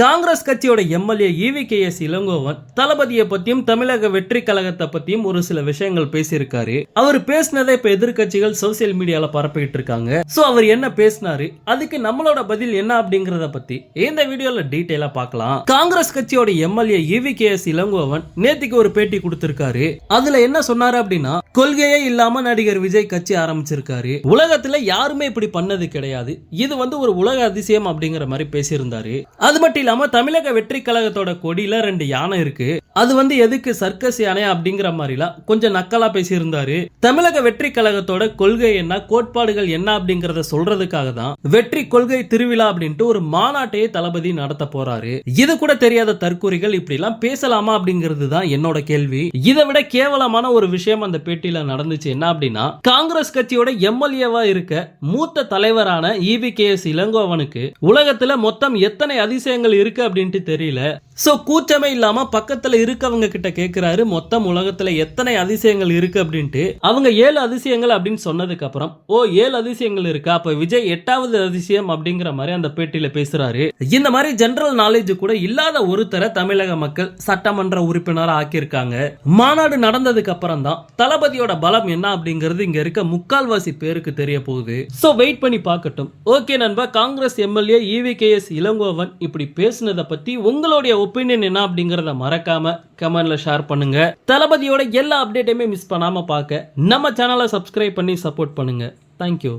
காங்கிரஸ் கட்சியோட MLA E V K S Elangovan தளபதியை பத்தியும் தமிழக வெற்றி கழகத்தை பத்தியும் ஒரு சில விஷயங்கள் பேசியிருக்காரு. அவர் பேசினதை இப்ப எதிர்க்கட்சிகள் சோசியல் மீடியால பரப்பிட்டு இருக்காங்க. சோ அவர் என்ன பேசினாரு? அதுக்கு நம்மளோட பதில் என்ன அப்படிங்கறத பத்தி இந்த வீடியோல டீட்டெயிலா பார்க்கலாம். காங்கிரஸ் கட்சியோட MLA E V K S Elangovan நேத்திக்கு ஒரு பேட்டி கொடுத்திருக்காரு. அதுல என்ன சொன்னாரு அப்படின்னா கொள்கையே இல்லாம நடிகர் விஜய் கட்சி ஆரம்பிச்சிருக்காரு. உலகத்துல யாருமே இப்படி பண்ணது கிடையாது. இது வந்து ஒரு உலக அதிசயம் அப்படிங்கிற மாதிரி பேசியிருந்தாரு. அது மட்டும் இல்லாம தமிழக வெற்றி கழகத்தோட கொடியில ரெண்டு யானை இருக்கு. அது வந்து எதுக்கு சர்க்கஸ் யானை அப்படிங்கிற மாதிரிலாம் கொஞ்சம் நக்கலா பேசியிருந்தாரு. தமிழக வெற்றி கழகத்தோட கொள்கை என்ன கோட்பாடுகள் என்ன அப்படிங்கறத சொல்றதுக்காக தான் வெற்றி கொள்கை திருவிழா அப்படின்ட்டு ஒரு மாநாட்டையே தளபதி நடத்த போறாரு. இது கூட தெரியாத தற்கூறிகள் இப்படி எல்லாம் பேசலாமா அப்படிங்கிறது தான் என்னோட கேள்வி. இதை விட கேவலமான ஒரு விஷயம் அந்த பேட்டியில நடந்துச்சு என்ன அப்படின்னா காங்கிரஸ் கட்சியோட எம்எல்ஏவா இருக்க மூத்த தலைவரான இவி கே எஸ் இளங்கோவனுக்கு உலகத்துல மொத்தம் எத்தனை அதிசயங்கள் இருக்கு அப்படின்ட்டு தெரியல. சோ கூச்சமே இல்லாம பக்கத்துல இருக்கவங்க கிட்ட கேட்குறாரு மொத்தம் உலகத்துல எத்தனை அதிசயங்கள் இருக்கு அப்படின்ட்டு. அவங்க ஏழு அதிசயங்கள் அப்படின்னு சொன்னதுக்கு அப்புறம் ஓ ஏழு அதிசயங்கள் இருக்கா? அப்ப விஜய் எட்டாவது அதிசயம் அப்படிங்கிற மாதிரி அந்த பேட்டியில பேசுறாரு. இந்த மாதிரி ஜெனரல் நாலேஜ் கூட இல்லாத ஒருத்தரை தமிழக மக்கள் சட்டமன்ற உறுப்பினரா ஆக்கியிருக்காங்க. மாநாடு நடந்ததுக்கு அப்புறம் தான் தளபதியோட பலம் என்ன அப்படிங்கிறது இங்க இருக்க முக்கால்வாசி பேருக்கு தெரிய போகுது. சோ வெயிட் பண்ணி பார்க்கட்டும். ஓகே நண்பா Congress MLA E V K S Elangovan இப்படி பேசுனதை பத்தி உங்களுடைய ஒப்பீனியன் என்ன அப்படிங்கறத மறக்காம கமெண்ட்ல ஷேர் பண்ணுங்க. தளபதியோட எல்லா அப்டேட்டையுமே மிஸ் பண்ணாம பார்க்க நம்ம சேனலை சப்ஸ்கிரைப் பண்ணி சப்போர்ட் பண்ணுங்க. தேங்க்யூ